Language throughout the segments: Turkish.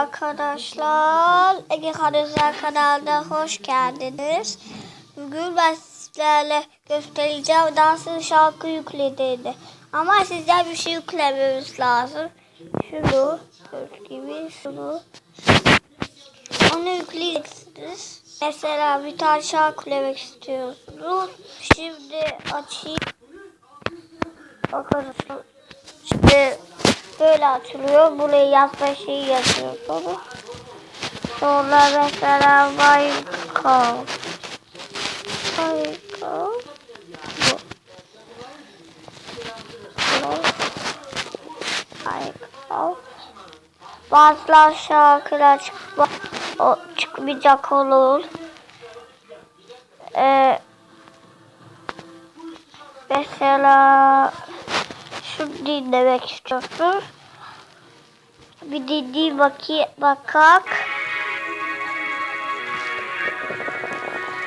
arkadaşlar. Ege Kardeşler kanalına hoş geldiniz. Bugün ben sizlerle göstereceğim nasıl şarkı yüklediğini. Ama sizden bir şey yüklememiz lazım. Şunu, gibi şunu. Onu yükleyeceksiniz. Mesela bir tane şarkı yüklemek istiyorsunuz. Şimdi açayım. Bakalım. Şimdi böyle açılıyor. Buraya yazma şeyi yazıyorsunuz. Sonra mesela Michael. Michael. Bu. Michael. Bazılar şarkılar çıkma, o çıkmayacak olur. Ee, mesela şu dinlemek istiyorsun. Bir dinleyin bakayım, bakak.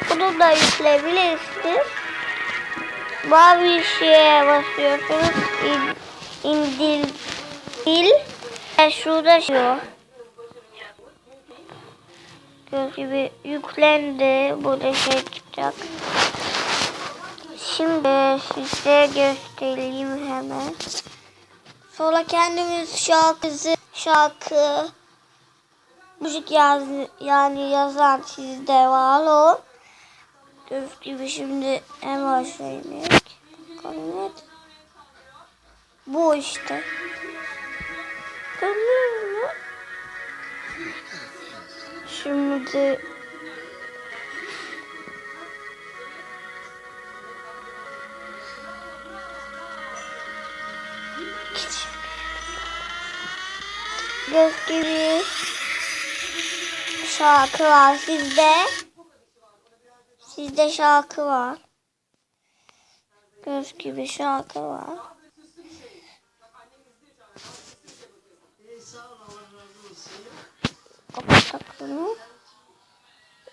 Bunu da yükleyebilirsiniz. Mavi şeye basıyorsunuz. İn, indir, dil. E şurada şu. Göz gibi yüklendi. Burada şey çıkacak. Şimdi size göstereyim hemen. Sonra kendimiz şarkısı şarkı müzik yaz, yani yazan sizde var o. Göz gibi şimdi en başlayayım. Bakalım evet. Bu işte. Görüyor musun? Şimdi Göz gibi şarkı var sizde. Sizde şarkı var. Göz gibi şarkı var. Kapatak bunu.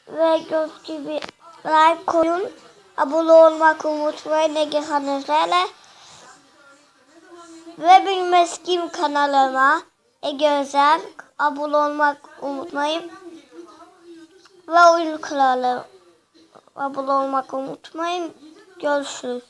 Ve göz gibi like koyun. Abone olmak unutmayın. Ege Hanızlar'la. Ve benim eski kanalıma Ege Özel abone olmak unutmayın. Ve oyun kralı abone olmak unutmayın. Görüşürüz.